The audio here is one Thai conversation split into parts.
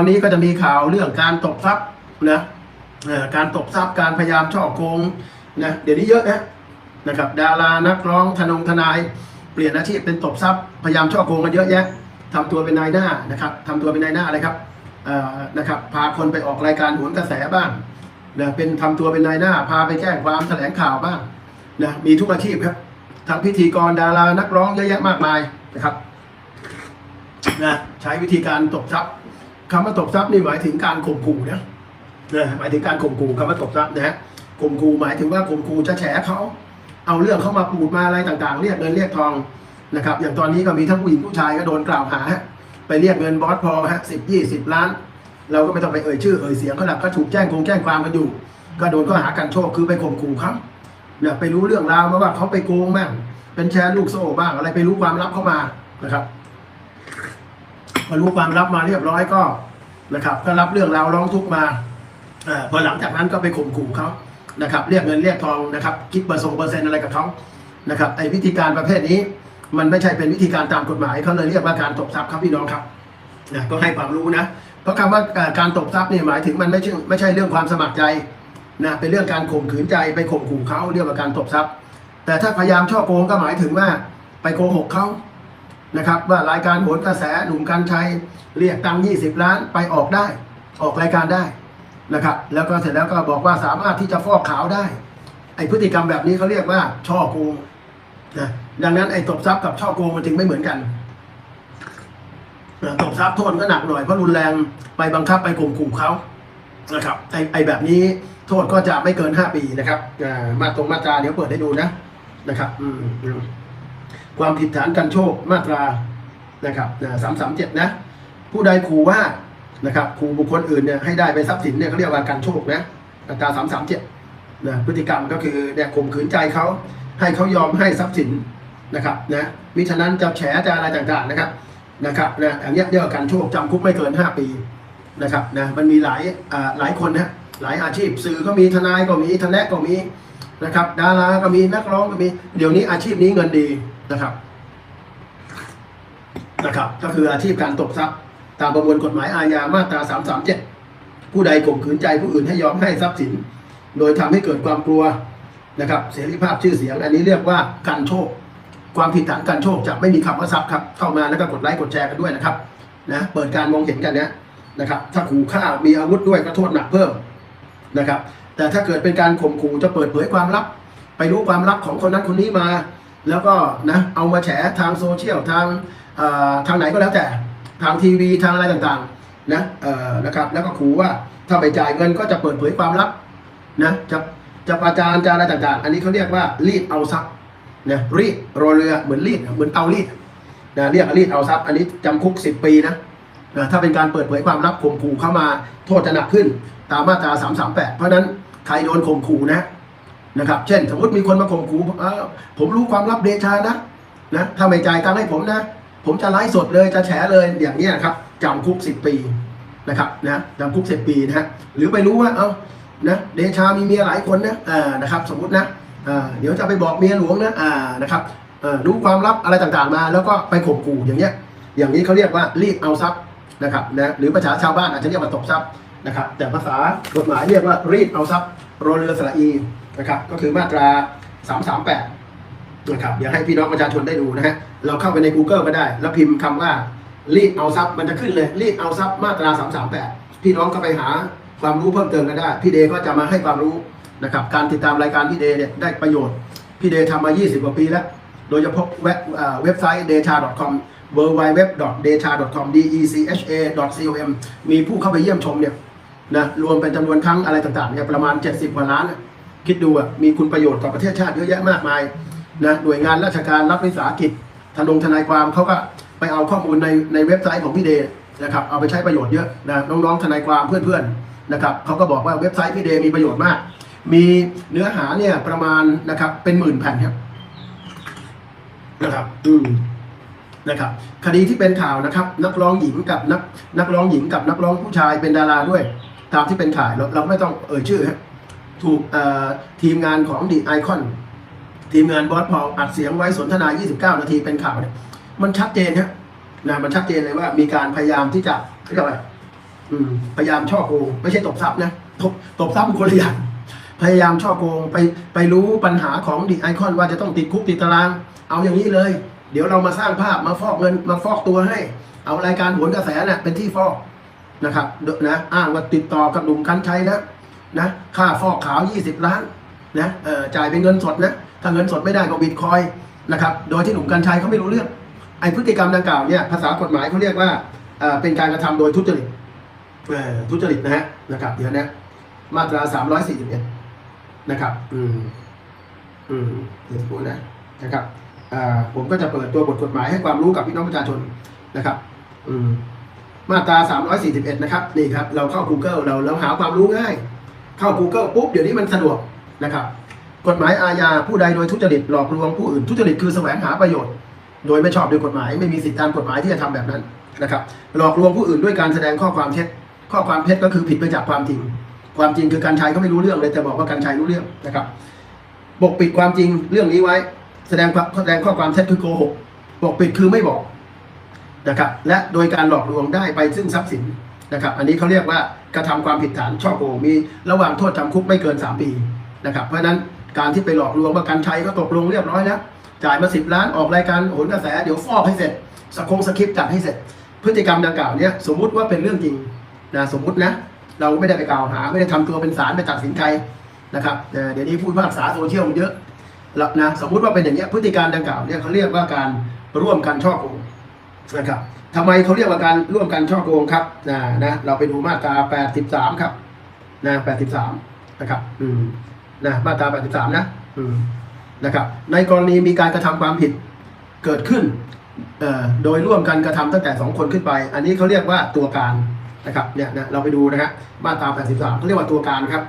อนนี้ก็จะมีข่าวเรื่องการตบทรัพย์นะการตบทรัพย์การพยายามช่อโกงนะเดี๋ยวนี้เยอะนะนะครับดารานักร้องทนงทนาย เปลี่ยนอาชีพเป็นตบทรัพย์พยายามช่อโกงกันเยอะแยะทำตัวเป็นนายหน้านะครับทำตัวเป็นนายหน้าอะไรครับอ่อนะครับพาคนไปออกรายการโหนกระแสบ้างนะเป็นทำตัวเป็นนายหน้า พาไปแจ้งความแถลงข่าวบ้างนะมีทุกอาชีพครับทั้งพิธีกรดารานักร้องเยอะแยะมากมายนะครับนะใช้วิธีการตบทรัพย์ คำว่าตบทรัพย์นี่หมายถึงการข่มขู่นะนะหมายถึงการข่มขู่คำว่าตบทรัพย์นะฮะข่มขู่หมายถึงว่าข่มขู่จะแฉเขาเอาเรื่องเข้ามาปูดมาอะไรต่างๆ เรียกเงินเรียกทองนะครับ อย่างตอนนี้ก็มีทั้งผู้หญิงผู้ชายก็โดนกล่าวหาไปเรียกเงินบอสพอฮะสิบยี่สิบล้าน เราก็ไม่ต้องไปเอ่ยชื่อเอ่ยเสียงเขาหลักก็ถูกแจ้งคงแจ้งความกันอยู่ ก็โดนข้อหากันโชคคือไปข่มขู่เขาเนี่ยไปรู้เรื่องราวมาว่าเขาไปโกงบ้างเป็นแชร์ลูกโซ่บ้างอะไรไปรู้ความลับเข้ามานะครับพอรู้ความลับมาเรียบร้อยก็ นะครับก็รับเรื่องราวร้องทุกข์มาอพอหลังจากนั้นก็ไปข่มขู่เขานะครับ เรียกเงินเรียกทองนะครับ คิดเปอร์เซ็นต์เปอร์เซ็นต์อะไรกับเขานะครับไอ้วิธีการประเภทนี้ มันไม่ใช่เป็นวิธีการตามกฎหมายเขาเลยเรียกว่าการตบทรัพย์ครับพี่น้องครับนะก็ให้ความรู้นะเพราะคำว่าการตบทรัพย์เนี่ยหมายถึงมันไม่ใช่ไม่ใช่เรื่องความสมัครใจนะเป็นเรื่องการข่มขืนใจไปข่มขู่เขาเรียกว่าการตบทรัพย์ แต่ถ้าพยายามช่อโกงก็หมายถึงว่าไปโกหกเขา นะครับว่ารายการโหนกระแสหนุ่มกัญชัยเรียกตังค์20ล้านไปออกได้ ออกรายการได้นะครับ แล้วก็เสร็จแล้วก็บอกว่าสามารถที่จะฟอกขาวได้ ไอพฤติกรรมแบบนี้เขาเรียกว่าช่อโกงนะดังนั้นไอตบทรัพย์กับช่อโกงมันจึงไม่เหมือนกันตบทรัพย์โทษก็หนักหน่อยเพราะรุนแรงไปบังคับไปข่มขู่เขานะครับไอไอแบบนี้โทษก็จะไม่เกิน5ปีนะครับมาตรงมาตราเดี๋ยวเปิดให้ดูนะนะครับ อืม ความผิดฐานกันโชคมาตรานะครับสามสามเจ็ดนะ ผู้ใดขู่ว่านะครับขู่บุคคลอื่นเนี่ยให้ได้ไปทรัพย์สินเนี่ยเขาเรียกว่าการโชคนะมาตราสามสามเจ็ดนะพฤติกรรมก็คือเนี่ยข่มขืนใจเขาให้เขายอมให้ทรัพย์สินนะครับนะมิฉะนั้นจะแฉจะอะไรต่างๆนะครับนะครับนะอย่างเงี้ยเรียกว่าการโชคจำคุกไม่เกิน 5 ปีนะครับนะมันมีหลายอ่าหลายคนนะหลายอาชีพสื่อก็มีทนายก็มีทนายก็มีนะครับดาราก็มีนักร้องก็มีเดี๋ยวนี้อาชีพนี้เงินดี นะครับนะครับ ก็คืออาชีพการตบทรัพย์ ตามประมวลกฎหมายอาญามาตรา 337 ผู้ใดข่มขืนใจผู้อื่นให้ยอมให้ทรัพย์สิน โดยทำให้เกิดความกลัวนะครับ เสรีภาพชื่อเสียง อันนี้เรียกว่าการโชค ความผิดฐานการโชคจะไม่มีคำว่าทรัพย์ครับ เข้ามาแล้วก็กดไลค์กดแชร์กันด้วยนะครับนะเปิดการมองเห็นกันเนี้ยนะครับ ถ้าขู่ฆ่ามีอาวุธด้วยก็โทษหนักเพิ่มนะครับ แต่ถ้าเกิดเป็นการข่มขู่จะเปิดเผยความลับ ไปรู้ความลับของคนนั้นคนนี้มา แล้วก็นะเอามาแฉทางโซเชียลทางทางไหนก็แล้วแต่ทางทีวีทางอะไรต่างๆนะเออนะครับแล้วก็ขู่ว่าถ้าไปจ่ายเงินก็จะเปิดเผยความลับนะจะจะประจานจะอะไรต่างๆ อันนี้เขาเรียกว่ารีดเอาทรัพย์นะรีดรอเรือเหมือนรีดเหมือนเตารีดนะเรียกรีดเอาทรัพย์อันนี้จำคุก 10 ปีนะนะถ้าเป็นการเปิดเผยความลับข่มขู่เข้ามาโทษจะหนักขึ้นตามมาตรา 338 เพราะฉะนั้นใครโดนข่มขู่นะ นะครับ เช่น สมมติมีคนมาข่มขู่ผมรู้ความลับเดชานะนะถ้าไม่จ่ายตังค์ให้ผมนะ ผมจะไลฟ์สดเลยจะแฉเลยอย่างนี้นะครับจำคุกสิบปีนะครับนะจำคุกสิบปีนะฮะหรือไปรู้ว่าเอานะเดชามีเมียหลายคนนะอ่านะครับ สมมตินะอ่าเดี๋ยวจะไปบอกเมียหลวงนะอ่านะครับรู้ความลับอะไรต่างๆมา แล้วก็ไปข่มขู่อย่างเงี้ย อย่างนี้เขาเรียกว่ารีดเอาทรัพย์นะครับนะหรือภาษาชาวบ้านอาจจะเรียกว่าตบทรัพย์นะครับ แต่ภาษากฎหมายเรียกว่ารีดเอาทรัพย์โรเรือสระอี นะครับ ก็คือมาตรา 338นะครับเดี๋ยวให้พี่น้องประชาชนได้ดูนะฮะเราเข้าไปใน Google ก็ได้ แล้วพิมพ์คำว่ารีดเอาทรัพย์มันจะขึ้นเลยรีดเอาทรัพย์มาตรา 338 พี่น้องก็ไปหาความรู้เพิ่มเติมกันได้ พี่เดก็จะมาให้ความรู้นะครับการติดตามรายการพี่เดเนี่ยได้ประโยชน์ พี่เดทำมา 20 กว่าปีแล้ว โดยเฉพาะเว็บไซต์ data.com w w w d a t a c o m d e c h a com มีผู้เข้าไปเยี่ยมชมเนี่ยนะรวมเป็นจำนวนครั้งอะไรต่างๆเนี่ยประมาณ 70 กว่าล้าน คิดดูอะมีคุณประโยชน์ต่อประเทศชาติเยอะแยะมากมายนะหน่วยงานราชการรัฐวิสาหกิจทนงทนายความเขาก็ไปเอาข้อมูลในในเว็บไซต์ของพี่เดย์นะครับเอาไปใช้ประโยชน์เยอะนะน้องๆทนายความเพื่อนๆนะครับเขาก็บอกว่าเว็บไซต์พี่เดย์มีประโยชน์มาก มีเนื้อหาเนี่ยประมาณนะครับเป็นหมื่นแผ่นครับนะครับอืมนะครับคดีที่เป็นข่าวนะครับ นักร้องหญิงกับนักนักร้องหญิงกับนักร้องผู้ชายเป็นดาราด้วย ตามที่เป็นข่าวเราเราไม่ต้องเอ่ยชื่อฮะ ถูกทีมงานของดีไอคอนทีมงานบอสพออัดเสียงไว้สนทนา 29 นาทีเป็นข่าวเนี่ยมันชัดเจนฮะนะมันชัดเจนเลยว่ามีการพยายามที่จะเรียกว่าพยายามช่อโกงไม่ใช่ตบทรัพย์นะตบตบทรัพย์คนละอย่างพยายามช่อโกงไปไปรู้ปัญหาของดีไอคอนว่าจะต้องติดคุกติดตาราง เอาอย่างนี้เลย เดี๋ยวเรามาสร้างภาพมาฟอกเงินมาฟอกตัวให้ เอารายการโหนกระแสน่ะเป็นที่ฟอกนะครับเดอะนะอ้างว่าติดต่อกับหนุ่มกัญชัยนะ นะค่าฟอกขาว 20 ล้านนะจ่ายเป็นเงินสดนะถ้าเงินสดไม่ได้ก็บิตคอยนะครับโดยที่หนุ่มกัญชัยเขาไม่รู้เรื่องไอพฤติกรรมดังกล่าวเนี่ยภาษากฎหมายเขาเรียกว่าเเป็นการกระทำโดยทุจริตเอ่อทุจริตนะฮะนะครับเดี๋ยวนะมาตราสามร้อยสี่สิบเอ็ดนะครับอืมอืมเดี๋ยวพูดนะนะครับผมก็จะเปิดตัวบทกฎหมายให้ความรู้กับพี่น้องประชาชนนะครับอืมมาตราสามร้อยสี่สิบเอ็ดนะครับ นี่ครับ เราเข้า Google เราเราหาความรู้ง่าย เข้า Google ปุ๊บเดี๋ยวนี้มันสะดวกนะครับ กฎหมายอาญาผู้ใดโดยทุจริตหลอกลวงผู้อื่นทุจริตคือแสวงหาประโยชน์ โดยไม่ชอบด้วยกฎหมาย ไม่มีสิทธิตามกฎหมายที่จะทำแบบนั้นนะครับหลอกลวงผู้อื่นด้วยการแสดงข้อความเท็จ ข้อความเท็จก็คือผิดไปจากความจริง ความจริงคือการชัยก็ไม่รู้เรื่องเลยแต่บอกว่าการชัยรู้เรื่องนะครับปกปิดความจริงเรื่องนี้ไว้ แสดงแสดงข้อความเท็จคือโกหกปกปิดคือไม่บอกนะครับและโดยการหลอกลวงได้ไปซึ่งทรัพย์สิน นะครับ อันนี้เขาเรียกว่ากระทำความผิดฐานช่อโกงมีระหว่างโทษจำคุกไม่เกิน 3 ปีนะครับ เพราะฉะนั้นการที่ไปหลอกลวงว่าการชัยก็ตกลงเรียบร้อยแล้วจ่ายมาสิบล้านออกรายการโหนกระแสเดี๋ยวฟอกให้เสร็จสคงสคริปต์จัดให้เสร็จ พฤติกรรมดังกล่าวเนี้ยสมมุติว่าเป็นเรื่องจริงนะสมมุตินะเราไม่ได้ไปกล่าวหา ไม่ได้ทำตัวเป็นศาลไปตัดสินใครนะครับเอ่เดี๋ยวนี้พูดภาษาโซเชียลมันเยอะแล้วนะสมมุติว่าเป็นอย่างเงี้ยพฤติการดังกล่าวเนี่ยเขาเรียกว่าการร่วมกันช่อโกงนะครับ ทำไมเขาเรียกว่าการร่วมกันช่อโกงครับนะนะเราไปดูมาตรา 83 ครับนะ83 นะครับ อืมนะมาตรา 83 นะอืมนะครับ ในกรณีมีการกระทำความผิดเกิดขึ้นเอ่อโดยร่วมกันกระทำตั้งแต่สองคนขึ้นไป อันนี้เขาเรียกว่าตัวการนะครับเนี่ยนะเราไปดูนะฮะมาตรา 83เขาเรียกว่าตัวการครับ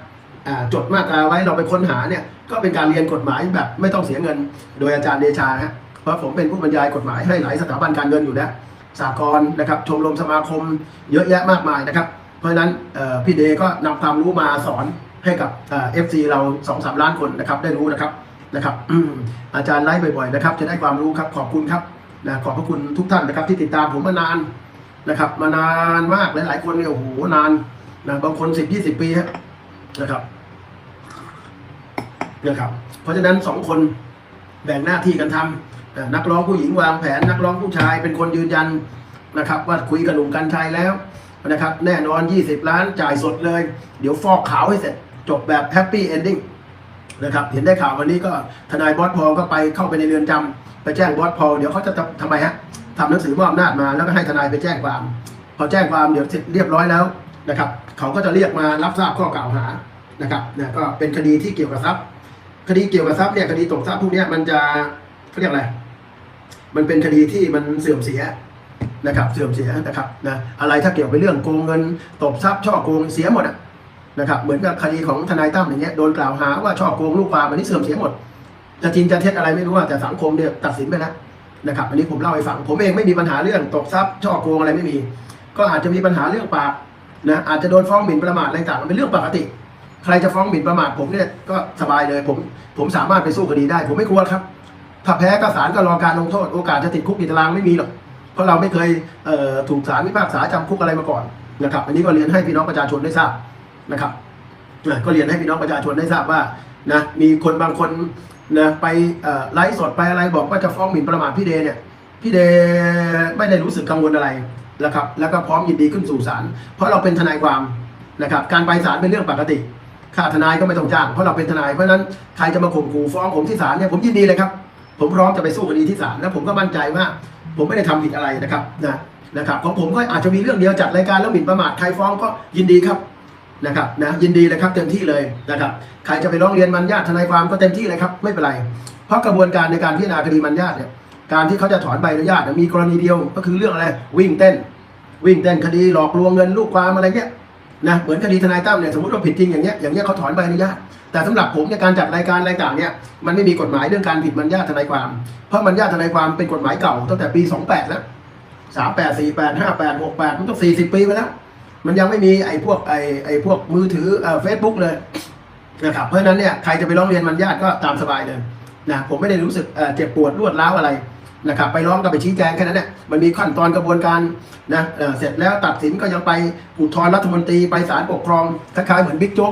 อ่าจดมาตราไว้เราไปค้นหาเนี่ยก็เป็นการเรียนกฎหมายแบบไม่ต้องเสียเงิน โดยอาจารย์เดชาฮะเพราะผมเป็นผู้บรรยายกฎหมายให้หลายสถาบันการเงินอยู่แล้ว สากลนะครับชมรมสมาคมเยอะแยะมากมายนะครับ เพราะฉะนั้นพี่เดก็นำความรู้มาสอนให้กับเอฟซีเราสองสามล้านคนนะครับได้รู้นะครับนะครับอาจารย์ไลฟ์บ่อยๆนะครับ จะได้ความรู้ครับขอบคุณครับนะขอบพระคุณทุกท่านนะครับ ที่ติดตามผมมานานนะครับ มานานมากหลายๆคนเนี่ยโอ้โหนานนะบางคนสิบยี่สิบปีนะครับนะครับ เพราะฉะนั้นสองคนแบ่งหน้าที่กันทำอ่า นักร้องผู้หญิงวางแผน นักร้องผู้ชายเป็นคนยืนยันนะครับ ว่าคุยกับหนุ่มกัญชัยแล้วนะครับ แน่นอน 20 ล้านจ่ายสดเลย เดี๋ยวฟอกขาวให้เสร็จ จบแบบแฮปปี้เอนดิ้งนะครับเห็นได้ข่าววันนี้ก็ทนายบอสพอลก็ไปเข้าไปในเรือนจำไปแจ้งบอสพอลเดี๋ยวเขาจะทำทำไมฮะทำหนังสือมอบอำนาจมาแล้วก็ให้ทนายไปแจ้งความพอแจ้งความเดี๋ยวเสร็จเรียบร้อยแล้วนะครับเขาก็จะเรียกมารับทราบข้อกล่าวหานะครับเนี่ยก็เป็นคดีที่เกี่ยวกับทรัพย์ คดีเกี่ยวกับทรัพย์เนี่ยคดีตกทรัพย์พวกนี้มันจะเขาเรียกอะไร มันเป็นคดีที่มันเสื่อมเสียนะครับเสื่อมเสียนะครับนะอะไรถ้าเกี่ยวกับเรื่องโกงเงินตบทรัพย์ช่อโกงเสียหมดอะนะครับเหมือนกับคดีของทนายตั้มอย่างเงี้ยโดนกล่าวหาว่าช่อโกงลูกความอันนี้เสื่อมเสียหมดจะจริงจะเท็จอะไรไม่รู้อะแต่สังคมเนี่ยตัดสินไปแล้วนะครับอันนี้ผมเล่าให้ฟังผมเองไม่มีปัญหาเรื่องตบทรัพย์ช่อโกงอะไรไม่มี ก็อาจจะมีปัญหาเรื่องปากนะอาจจะโดนฟ้องหมิ่นประมาทอะไรต่างมันเป็นเรื่องปกติ ใครจะฟ้องหมิ่นประมาทผมเนี่ยก็สบายเลยผมผมสามารถไปสู้คดีได้ ผมไม่กลัวครับ ถ้าแพ้ก็ศาลก็รอการลงโทษ โอกาสจะติดคุกติดตารางไม่มีหรอกเพราะเราไม่เคยเถูกศาลพิพากษาจำคุกอะไรมาก่อนนะครับอันนี้ก็เรียนให้พี่น้องประชาชนได้ทราบนะครับก็เรียนให้พี่น้องประชาชนได้ทราบว่านะมีคนบางคนนะไปไลฟ์สดไปอะไรบอกว่าจะฟ้องหมิ่นประมาทพี่เดเนี่ยพี่เดไม่ได้รู้สึกกังวลอะไรนะครับแล้วก็พร้อมยินดีขึ้นสู่ศาลเพราะเราเป็นทนายความนะครับการไปศาลเป็นเรื่องปกติค่าทนายก็ไม่ต้องจ้างเพราะเราเป็นทนายเพราะฉะนั้นใครจะมาข่มขู่ฟ้องผมที่ศาลเนี่ยผมยินดีเลยครับ ผมพร้อมจะไปสู้คดีที่ศาลแล้วผมก็มั่นใจว่า ผมไม่ได้ทำผิดอะไรนะครับนะนะครับของผมก็อาจจะมีเรื่องเดียวจัดรายการแล้วหมิ่นประมาทใครฟ้องก็ยินดีครับนะครับนะยินดีเลยครับเต็มที่เลยนะครับใครจะไปร้องเรียนมันญาติทนายความก็เต็มที่เลยครับไม่เป็นไรเพราะกระบวนการในการพิจารณาคดีมันญาติเนี่ยการที่เขาจะถอนใบอนุญาตมีกรณีเดียวก็คือเรื่องอะไรวิ่งเต้น วิ่งเต้นคดีหลอกลวงเงินลูกความอะไรเงี้ย นะเหมือนคดีทนายตั้มเนี่ยสมมติว่าผิดจริงอย่างเงี้ยอย่างเงี้ยเขาถอนใบอนุญาตแต่สำหรับผมในยการจัดรายการรายต่างเนี่ยมันไม่มีกฎหมายเรื่องการผิดมันญาตทนายความ เพราะมันญาตทนายความเป็นกฎหมายเก่าตั้งแต่ปี 28 แล้วสามแปดสี่แปดห้าแปดหกแปดมันต้องสี่สิบปีไปแล้ว มันยังไม่มีไอ้พวกไอ้ไอ้พวกมือถือเอ่อเฟซบุ๊กเลยนะครับเพราะฉะนั้นเนี่ยใครจะไปร้องเรียนมันญาตก็ตามสบายเลยนะผมไม่ได้รู้สึกเอ่อเจ็บปวดรวดร้าวอะไร นะครับไปร้องก็ไปชี้แจงแค่นั้นแหละมันมีขั้นตอนกระบวนการนะเเสร็จแล้วตัดสินก็ยังไปอุทธรณ์รัฐมนตรีไปศาลปกครองคล้ายๆเหมือนบิ๊กโจ๊ก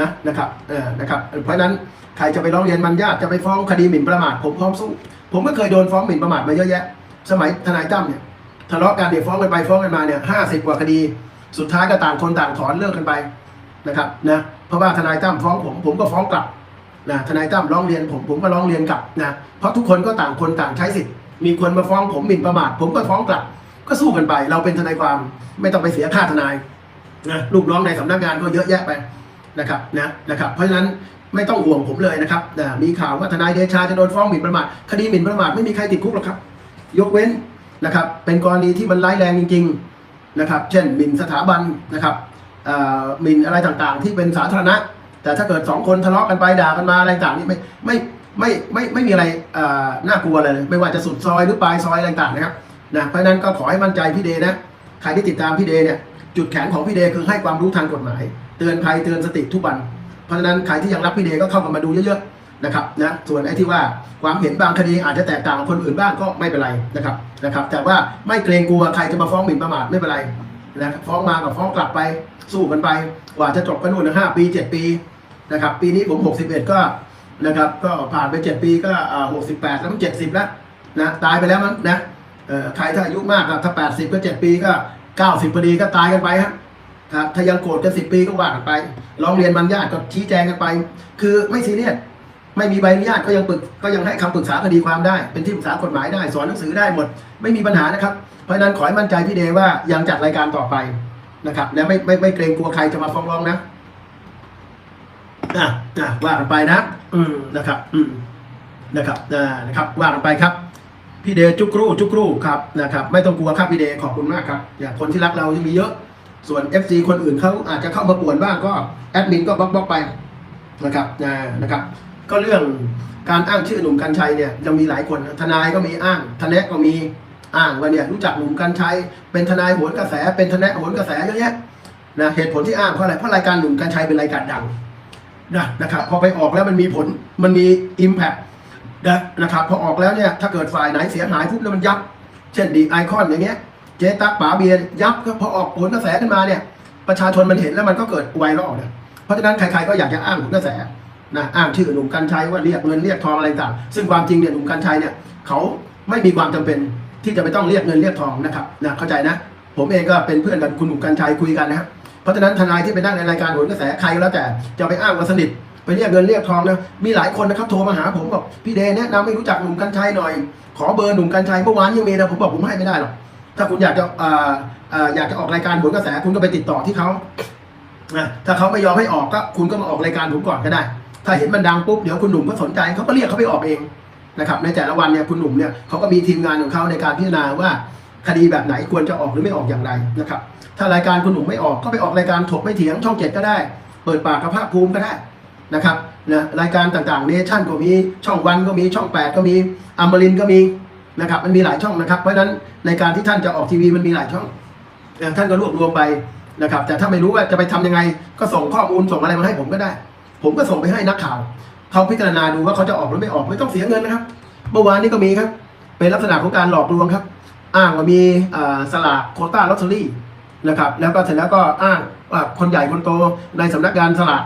นะนะครับเออนะครับเพราะฉะนั้นใครจะไปร้องเรียนมันญาติจะไปฟ้องคดีหมิ่นประมาทผมพร้อมสู้ ผมก็เคยโดนฟ้องหมิ่นประมาทมาเยอะแยะ สมัยทนายตั้มเนี่ยทะเลาะกันเดี๋ยวฟ้องกันไปฟ้องกันมาเนี่ยห้าสิบกว่าคดี สุดท้ายก็ต่างคนต่างถอนเลิกกันไปนะครับนะเพราะว่าทนายตั้มฟ้องผมผมก็ฟ้องกลับ นะทนายตั้มร้องเรียนผมผมก็ร้องเรียนกลับนะเพราะทุกคนก็ต่างคนต่างใช้สิทธิ์มีคนมาฟ้องผมหมิ่นประมาทผมก็ฟ้องกลับ ก็สู้กันไป เราเป็นทนายความไม่ต้องไปเสียค่าทนายนะลูกน้องในสำนักงานก็เยอะแยะไปนะครับนะนะครับ เพราะฉะนั้นไม่ต้องห่วงผมเลยนะครับนะมีข่าวว่าทนายเดชาจะโดนฟ้องหมิ่นประมาทคดีหมิ่นประมาทไม่มีใครติดคุกหรอกครับ ยกเว้นนะครับ เป็นกรณีที่มันร้ายแรงจริง ๆนะครับ เช่นหมิ่นสถาบันนะครับหมิ่นอะไรต่างๆ ที่เป็นสาธารณะ แต่ถ้าเกิดสองคนทะเลาะกันไปด่ากันมาอะไรต่างนี่ไม่ไม่ไม่ไม่ไม่มีอะไรน่ากลัวเลย ไม่ว่าจะสุดซอยหรือปลายซอยอะไรต่างนะครับนะเพราะนั้นก็ขอให้มั่นใจพี่เดนะใครที่ติดตามพี่เดเนี่ยจุดแข็งของพี่เดคือให้ความรู้ทางกฎหมาย เตือนภัยเตือนสติทุกวัน เพราะฉะนั้นใครที่ยังรักพี่เดก็เข้ามาดูเยอะๆนะครับนะส่วนไอ้ที่ว่าความเห็นบางคดีอาจจะแตกต่างคนอื่นบ้างก็ไม่เป็นไรนะครับนะครับ แต่ว่าไม่เกรงกลัวใครจะมาฟ้องหมิ่นประมาทไม่เป็นไรนะครับฟ้องมากับฟ้องกลับไปสู้กันไปกว่าจะจบกันนู่นนะห้าปีเจ็ดปี นะครับ ปีนี้ผม 61 ก็นะครับ ก็ผ่านไป 7 ปีก็อ่า68แล้วมัน70แล้วนะตายไปแล้วมั้งนะใครถ้าอายุมากอะถ้า 80 ก็ 7 ปีก็ 90พอดีก็ตายกันไปครับครับถ้ายังโกรธกัน10ปีก็ว่ากันไปร้องเรียนบรรยาทก็ชี้แจงกันไป คือไม่ซีเรียสไม่มีใบอนุญาตก็ยังปรึกก็ยังให้คำปรึกษาคดีความได้ เป็นที่ปรึกษากฎหมายได้ สอนหนังสือได้หมด ไม่มีปัญหานะครับ เพราะฉะนั้นขอให้มั่นใจพี่เดว่ายังจัดรายการต่อไปนะครับและไม่ไม่ไม่เกรงกลัวใครจะมาฟ้องร้องนะ อะอะว่ากันไปนะ อืมนะครับ อืมนะครับอ่านะครับ ว่ากันไปครับ พี่เดชจุกรูจุกรูครับนะครับ ไม่ต้องกลัวครับพี่เดชขอบคุณมากครับอย่าคนที่รักเรายังมีเยอะ ส่วน FC คนอื่นเขาอาจจะเข้ามาป่วนบ้างก็แอดมินก็บล็อกบล็อกไปนะครับอ่านะครับ ก็เรื่องการอ้างชื่อหนุ่มกัญชัยเนี่ยยังมีหลายคนนะทนายก็มีอ้างทนายก็มีอ้างว่าเนี่ยรู้จักหนุ่มกัญชัย เป็นทนายโหนกระแส เป็นทนายโหนกระแสเยอะแยะนะเหตุผลที่อ้างเพราะอะไรเพราะรายการหนุ่มกัญชัยเป็นรายการดัง นะนะครับพอไปออกแล้วมันมีผลมันมี Impact นะนะครับพอออกแล้วเนี่ยถ้าเกิดฝ่ายไหนเสียหายปุ๊บแล้วมันยับ เช่นดีไอคอนอย่างเงี้ยเจ๊ตักป๋าเบียร์ยับก็พอออกผลกระแสขึ้นมาเนี่ย ประชาชนมันเห็นแล้วมันก็เกิดไวรัลเนี่ยเพราะฉะนั้นใครๆก็อยากจะอ้างผลกระแสนะอ้างชื่อหนุ่มกัญชัยว่าเรียกเงินเรียกทองอะไรต่างซึ่งความจริงเนี่ยหนุ่มกัญชัยเนี่ยเขาไม่มีความจำเป็นที่จะไปต้องเรียกเงินเรียกทองนะครับนะเข้าใจนะ ผมเองก็เป็นเพื่อนกับคุณหนุ่มกัญชัยคุยกันนะครับ เพราะฉะนั้นทนายที่ไปนั่งในรายการโหนกระแสใครก็แล้วแต่จะไปอ้างว่าสนิทไปเรียกเงินเรียกทองนะมีหลายคนนะครับโทรมาหาผมบอกพี่เดย์แนะนำให้รู้จักหนุ่มกัญชัยหน่อย ขอเบอร์หนุ่มกัญชัยเมื่อวานยังมีนะผมบอกผมให้ไม่ได้หรอกถ้าคุณอยากจะอ่าอ่าอยากจะออกรายการโหนกระแสคุณก็ไปติดต่อที่เขาถ้าเขาไม่ยอมให้ออกก็คุณก็มาออกรายการผมก่อนก็ได้ ถ้าเห็นมันดังปุ๊บเดี๋ยวคุณหนุ่มก็สนใจเขาก็เรียกเขาไปออกเองนะครับในแต่ละวันเนี่ยคุณหนุ่มเนี่ยเขาก็มีทีมงานของเขาในการพิจารณาว่า คดีแบบไหนควรจะออกหรือไม่ออกอย่างไรนะครับ ถ้ารายการคุณหนุ่มไม่ออกก็ไปออกรายการถกไม่เถียงช่องเจ็ดก็ได้ เปิดปากกับภาคภูมิก็ได้นะครับนะรายการต่างๆเนชั่นก็มีช่องวันก็มีช่องแปดก็มีอัมบรินก็มีนะครับมันมีหลายช่องนะครับ เพราะฉะนั้นในการที่ท่านจะออกทีวีมันมีหลายช่องท่านก็รวบรวมไปนะครับ แต่ถ้าไม่รู้ว่าจะไปทำยังไง ก็ส่งข้อมูลส่งอะไรมาให้ผมก็ได้ ผมก็ส่งไปให้นักข่าวเขาพิจารณาดูว่าเขาจะออกหรือไม่ออกไม่ต้องเสียเงินนะครับ เมื่อวานนี้ก็มีครับ เป็นลักษณะของการหลอกลวงครับ อ้างว่ามีสลากโคต้าลอตเตอรี่นะครับแล้วก็เสร็จแล้วก็อ้างว่าคนใหญ่คนโตในสำนักงานสลาก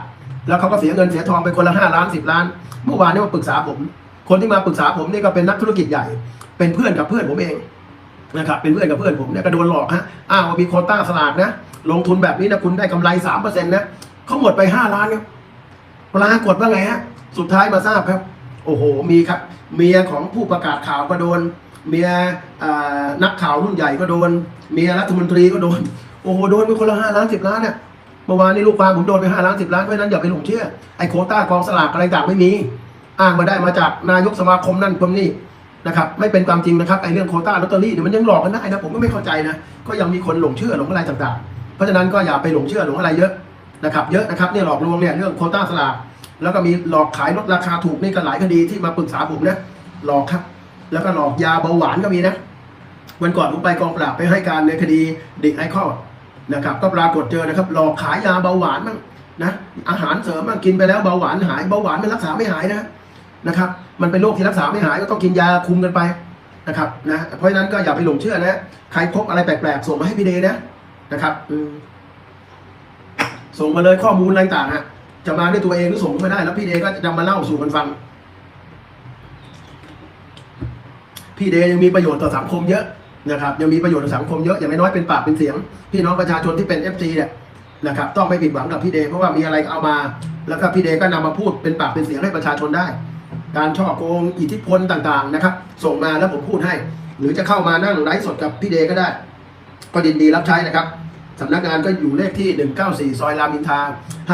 แล้วเขาก็เสียเงินเสียทองไปคนละห้าล้านสิบล้าน เมื่อวานนี้มาปรึกษาผม คนที่มาปรึกษาผมนี่ก็เป็นนักธุรกิจใหญ่ เป็นเพื่อนกับเพื่อนผมเองนะครับเป็นเพื่อนกับเพื่อนผมเนี่ยก็โดนหลอกฮะอ้างว่ามีโคต้าสลากนะลงทุนแบบนี้นะคุณได้กำไรสามเปอร์เซ็นต์นะเขาหมดไปห้าล้านครับปรากฏว่าไงฮะสุดท้ายมาทราบครับ โอ้โหมีครับ เมียของผู้ประกาศข่าวก็โดน เมียนักข่าวรุ่นใหญ่ก็โดน เมียรัฐมนตรีก็โดน โอ้โหโดนไปคนละห้าล้านสิบล้านเนี่ยเมื่อวานนี้ลูกความผมโดนไปห้าล้านสิบล้านเพราะนั้นอย่าไปหลงเชื่อไอ้โคต้ากองสลากอะไรต่างไม่มีอ้างมาได้มาจากนายกสมาคมนั่นคนนี้นะครับไม่เป็นความจริงนะครับไอ้เรื่องโคต้าลอตเตอรี่เนี่ยมันยังหลอกกันได้นะผมก็ไม่เข้าใจนะก็ยังมีคนหลงเชื่อหลงอะไรต่างๆ เพราะฉะนั้นก็อย่าไปหลงเชื่อหลงอะไรเยอะนะครับเยอะนะครับเนี่ยหลอกลวงเนี่ยเรื่องโคต้าสลากแล้วก็มีหลอกขายลดราคาถูกนี่ก็หลายคดีที่มาปรึกษาผมนะหลอกครับ แล้วก็หลอกยาเบาหวานก็มีนะ วันก่อนผมไปกองปราบไปให้การในคดีเด็กไอคอนะครับ ก็ปรากฏเจอนะครับ หลอกขายยาเบาหวานบ้างนะอาหารเสริมบ้างกินไปแล้วเบาหวานหายเบาหวานมันรักษาไม่หายนะนะครับ มันเป็นโรคที่รักษาไม่หายก็ต้องกินยาคุมกันไปนะครับนะเพราะฉะนั้นก็อย่าไปหลงเชื่อนะใครพบอะไรแปลกๆส่งมาให้พี่เดนะนะครับส่งมาเลยข้อมูลอะไรต่างๆฮะจะมาด้วยตัวเองหรือส่งไม่ได้แล้วพี่เดก็จะนำมาเล่าสู่กันฟัง พี่เดย์ยังมีประโยชน์ต่อสังคมเยอะนะครับยังมีประโยชน์ต่อสังคมเยอะอย่างน้อยเป็นปากเป็นเสียง พี่น้องประชาชนที่เป็น f อเนี่ยนะครับต้องไม่ผิดหวังกับพี่เดย์เพราะว่ามีอะไรเอามา แล้วก็พี่เดย์ก็นำมาพูดเป็นปากเป็นเสียงให้ประชาชนได้ การช่อโกงอิทธิพลต่างๆนะครับส่งมาแล้วผมพูดให้ หรือจะเข้ามานั่งไลฟ์สดกับพี่เดย์ก็ได้ก็ยินดีรับใช้นะครับสำนักงานก็อยู่เลขที่ 194 ซอยรามอินทรา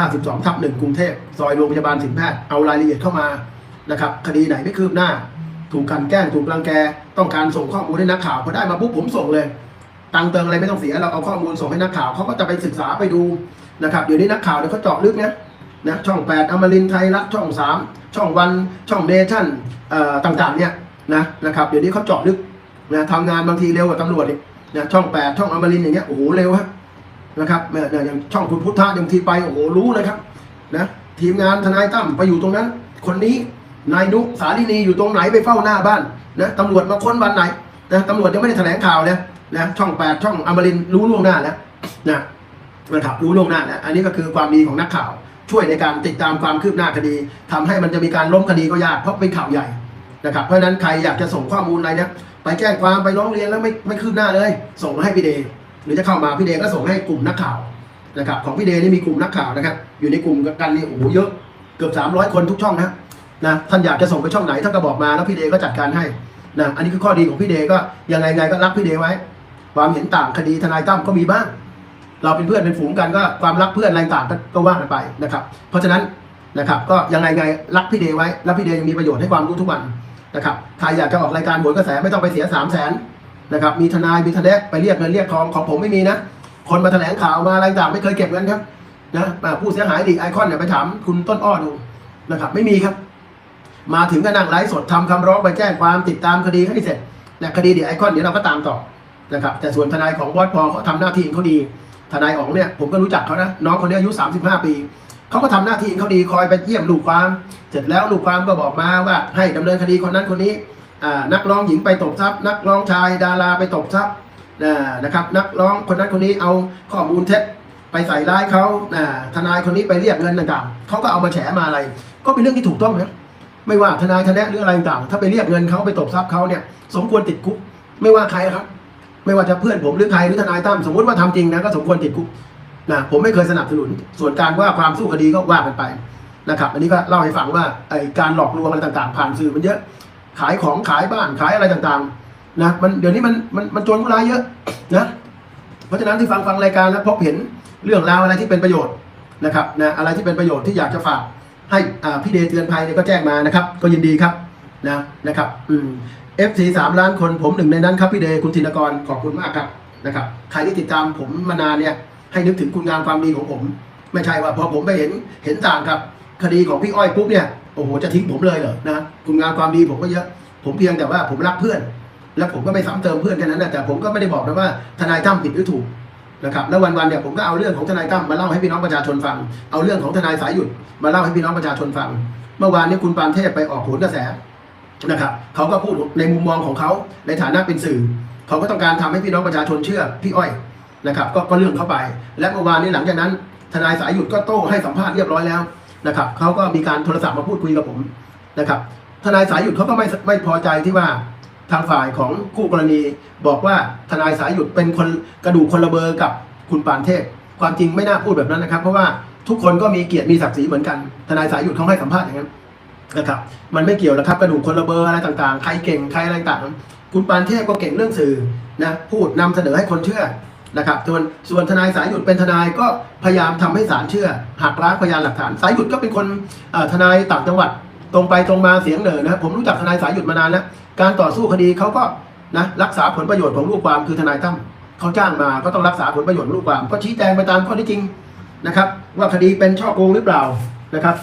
52 ทับ 1 กรุงเทพ ซอยโรงพยาบาลสินแพทย์ เอารายละเอียดเข้ามา นะครับ คดีไหนไม่คืบหน้า ถูกกันแกล้งถูกรังแก ต้องการส่งข้อมูลให้นักข่าวพอได้มาปุ๊บผมส่งเลย ตังเติงอะไรไม่ต้องเสียเราเอาข้อมูลส่งให้นักข่าวเขาก็จะไปศึกษาไปดูนะครับเดี๋ยวนี้นักข่าวเนี่ยเขาเจาะลึกนะนะช่อง 8อมรินทร์ไทยรัฐช่อง 3 ช่องวันช่องเนชั่นเอ่อต่างๆเนี่ยนะนะครับเดี๋ยวนี้เขาเจาะลึกนะทำงานบางทีเร็วกว่าตำรวจอีกนะช่อง 8 ช่องอมรินทร์อย่างเงี้ยโอ้โหเร็วฮะนะครับเนี่ยเนี่ยอย่างช่องคุณพุทธะอย่างทีไปโอ้โหรู้เลยครับนะทีมงานทนายตั้มไปอยู่ตรงนั้น คนนี้ นายนุสาลินีอยู่ตรงไหนไปเฝ้าหน้าบ้านนะตำรวจมาค้นวันไหนนะตำรวจยังไม่ได้แถลงข่าวเลยนะช่องแปดช่องอมรินร์รู้ล่วงหน้าแล้วนะนะครับรู้ล่วงหน้าแล้วอันนี้ก็คือความดีของนักข่าว ช่วยในการติดตามความคืบหน้าคดีทำให้มันจะมีการล้มคดีก็ยากเพราะเป็นข่าวใหญ่นะครับเพราะฉะนั้นใครอยากจะส่งข้อมูลอะไรเนี่ยไปแจ้งความไปร้องเรียนแล้วไม่ไม่คืบหน้าเลย ส่งมาให้พี่เดย์หรือจะเข้ามาพี่เดย์ก็ส่งให้กลุ่มนักข่าวนะครับของพี่เดย์นี่มีกลุ่มนักข่าวนะครับ อยู่ในกลุ่มกันนี่โอ้โหเยอะเกือบ300 คนทุกช่องนะ นะท่านอยากจะส่งไปช่องไหนท่านก็บอกมาแล้วพี่เดย์ก็จัดการให้นะอันนี้คือข้อดีของพี่เดย์ก็ยังไงไงก็รักพี่เดย์ไว้ ความเห็นต่างคดีทนายตั้มก็มีบ้าง เราเป็นเพื่อนเป็นฝูงกันก็ความรักเพื่อนอะไรต่างก็ว่ากันไปนะครับ เพราะฉะนั้นนะครับก็ยังไงไงรักพี่เดย์ไว้แล้วพี่เดย์ยังมีประโยชน์ให้ความรู้ทุกวันนะครับใครอยากจะออกรายการโหนกระแสไม่ต้องไปเสียสามแสนนะครับมีทนายมีทนายไปเรียกเงินเรียกทองของผมไม่มีนะคนมาแถลงข่าวมาอะไรต่างไม่เคยเก็บเงินครับนะผู้เสียหายดีไอคอนเนี่ยไปถามคุณต้นอ้อดูนะครับไม่มีครับ มาถึงก็นั่งไลฟ์สดทำคำร้องไปแจ้งความติดตามคดีให้เสร็จนะคดีเดี๋ยวไอคอนเดี๋ยวเราก็ตามต่อนะครับแต่ส่วนทนายของบอสพอเขาทำหน้าที่ของเขาดี ทนายอ๋องเนี่ยผมก็รู้จักเขานะน้องคนนี้อายุ 35 ปีเขาก็ทำหน้าที่เขาดีคอยไปเยี่ยมลูกความ เสร็จแล้วลูกความก็บอกมาว่า ให้ดำเนินคดีคนนั้นคนนี้นักร้องหญิงไปตบทรัพย์ นักร้องชายดาราไปตบทรัพย์นะครับนักร้องคนนั้นคนนี้เอาข้อมูลเท็จไปใส่ร้ายเขาทนายคนนี้ไปเรียกเงินต่างๆเขาก็เอามาแฉมาอะไร ก็เป็นเรื่องที่ถูกต้องนะ ไม่ว่าทนายทนายหรืออะไรต่างๆถ้าไปเรียกเงินเขาไปตบทรัพย์เขาเนี่ย สมควรติดคุก ไม่ว่าใครครับ ไม่ว่าจะเพื่อนผมหรือใครหรือทนายตั้มสมมติว่าทำจริงนะก็สมควรติดคุกนะผมไม่เคยสนับสนุน ส่วนการว่าความสู้คดีก็ว่ากันไปนะครับ อันนี้ก็เล่าให้ฟังว่าไอการหลอกลวงอะไรต่างๆ ผ่านสื่อมันเยอะ ขายของขายบ้านขายอะไรต่างๆนะมันเดี๋ยวนี้มันมันมันโจรผู้ร้ายเยอะนะเพราะฉะนั้นที่ฟังฟังรายการแล้วพบเห็นเรื่องราวอะไรที่เป็นประโยชน์นะครับนะอะไรที่เป็นประโยชน์ที่อยากจะฝาก ให้พี่เดชเตือนภัยเนี่ยก็แจ้งมานะครับ ก็ยินดีครับนะนะครับอืม FC สามล้านคนผมหนึ่งในนั้นครับพี่เดชคุณธินกรขอบคุณมากครับนะครับใครที่ติดตามผมมานานเนี่ยให้นึกถึงคุณงามความดีของผม ไม่ใช่ว่าพอผมไปเห็นเห็นต่างกับ คดีของพี่อ้อยปุ๊บเนี่ยโอ้โหจะทิ้งผมเลยเหรอนะคุณงามความดีผมก็เยอะผมเพียงแต่ว่าผมรักเพื่อน แล้วผมก็ไม่ซ้ำเติมเพื่อนแค่นั้นนะแต่ผมก็ไม่ได้บอกนะว่าทนายตั้มผิดหรือถูก นะครับแล้ววันๆเนี่ยผมก็เอาเรื่องของทนายตั้มมาเล่าให้พี่น้องประชาชนฟัง เอาเรื่องของทนายสายหยุดมาเล่าให้พี่น้องประชาชนฟัง เมื่อวานนี้คุณปานเทพไปออกโหนกระแสนะครับเขาก็พูดในมุมมองของเขาในฐานะเป็นสื่อ เขาก็ต้องการทำให้พี่น้องประชาชนเชื่อพี่อ้อยนะครับก็ก็เรื่องเข้าไป และเมื่อวานนี้หลังจากนั้น ทนายสายหยุดก็โต้ให้สัมภาษณ์เรียบร้อยแล้วนะครับเขาก็มีการโทรศัพท์มาพูดคุยกับผมนะครับทนายสายหยุดเขาก็ไม่ไม่พอใจที่ว่า ทางฝ่ายของคู่กรณี บอกว่าทนายสายหยุดเป็นคนกระดูกคนละเบอร์กับคุณปานเทพ ความจริงไม่น่าพูดแบบนั้นนะครับ เพราะว่าทุกคนก็มีเกียรติมีศักดิ์ศรีเหมือนกัน ทนายสายหยุดเขาให้สัมภาษณ์อย่างนั้นนะครับ มันไม่เกี่ยวนะครับกระดูกคนละเบอร์อะไรต่างๆ ใครเก่งใครอะไรต่างๆคุณปานเทพก็เก่งเรื่องสื่อนะพูดนำเสนอให้คนเชื่อนะครับส่วนส่วนทนายสายหยุดเป็นทนายก็พยายามทำให้ศาลเชื่อหักล้างพยานหลักฐาน สายหยุดก็เป็นคนทนายต่างจังหวัด ตรงไปตรงมาเสียงเหนอนะครับผมรู้จักทนายสายหยุดมานานแล้วการต่อสู้คดีเขาก็นะรักษาผลประโยชน์ของลูกความคือทนายตั้มเขาจ้างมาก็ต้องรักษาผลประโยชน์ลูกความก็ชี้แจงไปตามข้อที่จริงนะครับ ว่าคดีเป็นช่อโกงหรือเปล่านะครับ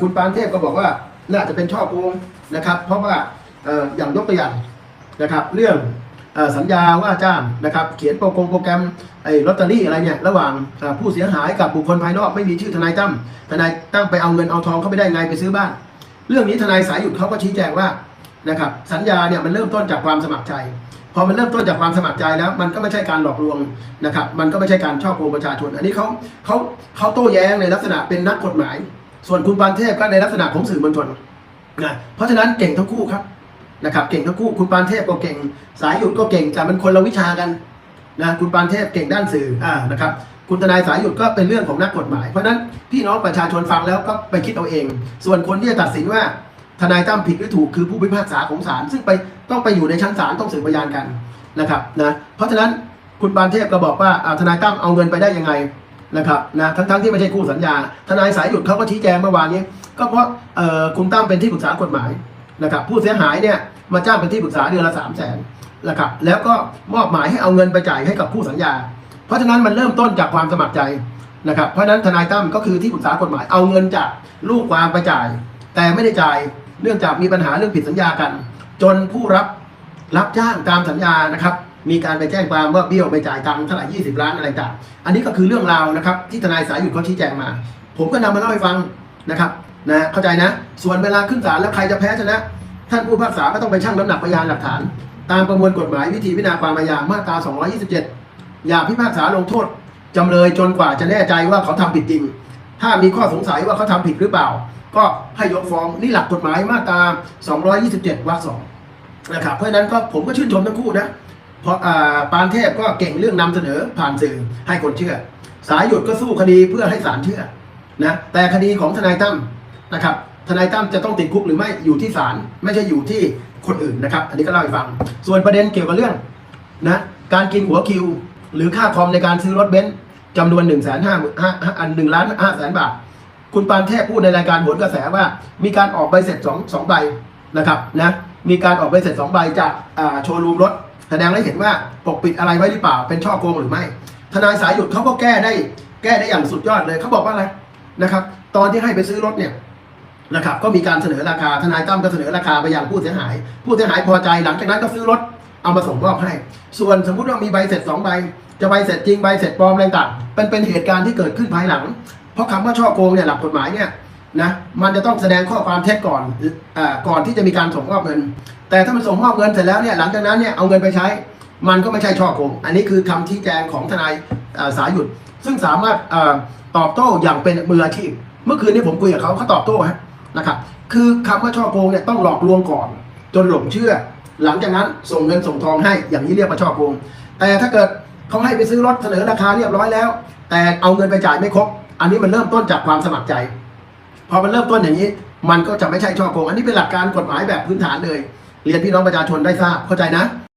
คุณปานเทพก็บอกว่าน่าจะเป็นช่อโกงนะครับ เพราะว่าออย่างยกตัวอย่างนะครับ เรื่องอสัญญาว่าจ้างนะครับ เขียนโปรโกงโปรแกรมไอ้ลอตเตอรี่อะไรเนี่ยระหว่างผู้เสียหายกับบุคคลภายนอกไม่มีชื่อทนายตั้มทนายตั้มไปเอาเงินเอาทองเข้าไปได้ไงไปซื้อบ้าน เรื่องนี้ทนายสายหยุดเขาก็ชี้แจงว่านะครับสัญญาเนี่ยมันเริ่มต้นจากความสมัครใจ พอมันเริ่มต้นจากความสมัครใจแล้ว มันก็ไม่ใช่การหลอกลวงนะครับ มันก็ไม่ใช่การช่อโกงประชาชน อันนี้เขาเขาเขาโต้แย้งในลักษณะเป็นนักกฎหมาย ส่วนคุณปานเทพก็ในลักษณะของสื่อมวลชนนะเพราะฉะนั้นเก่งทั้งคู่ครับนะครับเก่งทั้งคู่คุณปานเทพก็เก่ง สายหยุดก็เก่งแต่มันคนละวิชากันนะคุณปานเทพเก่งด้านสื่ออ่านะครับ คุณทนายสายหยุดก็เป็นเรื่องของนักกฎหมาย เพราะนั้นพี่น้องประชาชนฟังแล้วก็ไปคิดเอาเอง ส่วนคนที่จะตัดสินว่าทนายตั้มผิดหรือถูกคือผู้พิพากษาของศาลซึ่งไปต้องไปอยู่ในชั้นศาลต้องสืบพยานกันนะครับนะเพราะฉะนั้นคุณปานเทพก็บอกว่าทนายตั้มเอาเงินไปได้ยังไงนะครับนะทั้งๆที่ไม่ใช่คู่สัญญา ทนายสายหยุดเขาก็ชี้แจงเมื่อวานนี้ ก็เพราะคุณตั้มเป็นที่ปรึกษากฎหมายนะครับผู้เสียหายเนี่ยมาจ้างเป็นที่ปรึกษาเดือนละสามแสนนะครับแล้วก็มอบหมายให้เอาเงินไปจ่ายให้กับคู่สัญญา ราะฉะนั้นมันเริ่มต้นจากความสมัครใจนะครับ เพราะฉะนั้นทนายตั้มก็คือที่ปรึกษากฎหมายเอาเงินจากลูกความไปจ่าย แต่ไม่ได้จ่ายเนื่องจากมีปัญหาเรื่องผิดสัญญากัน จนผู้รับรับจ้างตามสัญญานะครับมีการไปแจ้งความว่าเบี้ยวไปจ่ายตังค์เท่าไหร่ยี่สิบล้านอะไรต่างอันนี้ก็คือเรื่องราวนะครับที่ทนายสายหยุดเขาชี้แจงมา ผมก็นำมาเล่าให้ฟังนะครับนะเข้าใจนะ ส่วนเวลาขึ้นศาลแล้วใครจะแพ้ชนะ ท่านผู้พิพากษาก็ต้องไปชั่งน้ำหนักพยานหลักฐาน ตามประมวลกฎหมายวิธีพิจารณาความอาญามาตรา 227 อย่าพิพากษาลงโทษจำเลยจนกว่าจะแน่ใจว่าเขาทำผิดจริง ถ้ามีข้อสงสัยว่าเขาทำผิดหรือเปล่า ก็ให้ยกฟ้องนี่หลักกฎหมายมาตรา 227 วรรคสองนะครับเพราะนั้นก็ผมก็ชื่นชมทั้งคู่นะเพราะอาปานเทพก็เก่งเรื่องนำเสนอผ่านสื่อให้คนเชื่อ สายหยุดก็สู้คดีเพื่อให้ศาลเชื่อนะแต่คดีของทนายตั้มนะครับทนายตั้มจะต้องติดคุกหรือไม่อยู่ที่ศาลไม่ใช่อยู่ที่คนอื่นนะครับ อันนี้ก็เล่าให้ฟัง ส่วนประเด็นเกี่ยวกับเรื่องนะการกินหัวคิว หรือค่าคอมในการซื้อรถเบนซ์จำนวน1นึ่งแสนห้าอันหนึ่งล้านห้าแสนบาท คุณปานเทพพูดในรายการโหนกระแสว่า มีการออกใบเสร็จสองสองใบนะครับนะมีการออกใบเสร็จสองใบจากโชว์รูมรถ แสดงให้เห็นว่าปกปิดอะไรไว้หรือเปล่า เป็นช่อโกงหรือไม่ ทนายสายหยุดเขาก็แก้ได้แก้ได้อย่างสุดยอดเลยเขาบอกว่าอะไรนะครับ ตอนที่ให้ไปซื้อรถเนี่ยนะครับก็มีการเสนอราคาทนายตั้มก็เสนอราคาไปยังผู้เสียหาย ผู้เสียหายพอใจหลังจากนั้นก็ซื้อรถ เอามาส่งมอบให้ ส่วนสมมุติว่ามีใบเสร็จสองใบ จะใบเสร็จจริงใบเสร็จปลอมอะไรต่างเป็นเป็นเหตุการณ์ที่เกิดขึ้นภายหลัง เพราะคำว่าช่อโกงเนี่ยหลักกฎหมายเนี่ยนะมันจะต้องแสดงข้อความเท็จก่อนอ่าก่อนที่จะมีการส่งมอบเงิน แต่ถ้ามันส่งมอบเงินเสร็จแล้วเนี่ยหลังจากนั้นเนี่ยเอาเงินไปใช้ มันก็ไม่ใช่ช่อโกง อันนี้คือคำชี้แจงของทนายอ่าสายหยุด ซึ่งสามารถอ่าตอบโต้อย่างเป็นมืออาชีพ เมื่อคืนนี้ผมคุยกับเขาเขาตอบโต้ฮะนะครับคือคำว่าช่อโกงเนี่ยต้องหลอกลวงก่อน จนหลงเชื่อ หลังจากนั้นส่งเงินส่งทองให้อย่างนี้เรียกว่าช่อโกง แต่ถ้าเกิดเขาให้ไปซื้อรถเสนอราคาเรียบร้อยแล้ว แต่เอาเงินไปจ่ายไม่ครบ อันนี้มันเริ่มต้นจากความสมัครใจ พอมันเริ่มต้นอย่างนี้ มันก็จะไม่ใช่ช่อโกง อันนี้เป็นหลักการกฎหมายแบบพื้นฐานเลย เรียนพี่น้องประชาชนได้ทราบเข้าใจนะ